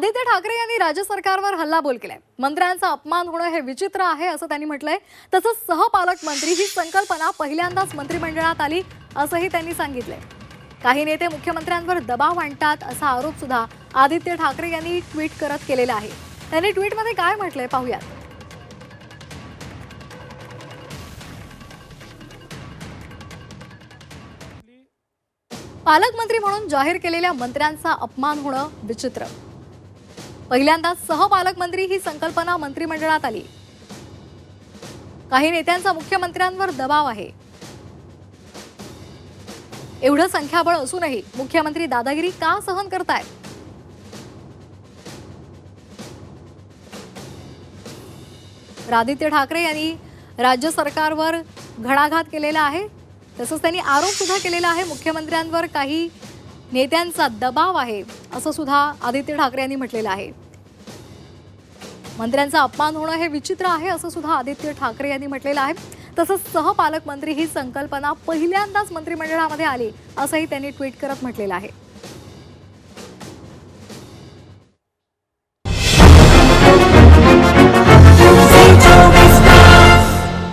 आदित्य ठाकरे यांनी राज्य सरकारवर हल्लाबोल केलाय. मंत्र्यांचा अपमान होणं हे विचित्र आहे असं त्यांनी म्हटलंय. तसंच सहपालकमंत्री ही संकल्पना पहिल्यांदाच मंत्रिमंडळात आली असंही त्यांनी सांगितलंय. काही नेते मुख्यमंत्र्यांवर दबाव आणतात असा आरोप सुद्धा आदित्य ठाकरे यांनी ट्विट करत केलेला आहे. त्यांनी ट्विटमध्ये काय म्हटलंय पाहूयात. पालकमंत्री म्हणून जाहीर केलेल्या मंत्र्यांचा अपमान होणं विचित्र. पहिल्यांदाच सहपालकमंत्री ही संकल्पना मंत्रिमंडळात आली. काही नेत्यांचा मुख्यमंत्र्यांवर दबाव आहे. एवढं संख्याबळ असूनही मुख्यमंत्री दादागिरी का सहन करतायत? आदित्य ठाकरे यांनी राज्य सरकारवर घणाघात केलेला आहे. तसंच त्यांनी आरोप सुद्धा केलेला आहे मुख्यमंत्र्यांवर काही नेत्यांचा दबाव आहे असं सुद्धा आदित्य ठाकरे यांनी म्हटलेलं आहे. मंत्र्यांचा अपमान होणं हे विचित्र आहे असं सुद्धा आदित्य ठाकरे यांनी म्हटलेलं आहे. तसंच सहपालकमंत्री ही संकल्पना पहिल्यांदाच मंत्रिमंडळामध्ये आली असंही त्यांनी ट्विट करत म्हटलेलं आहे.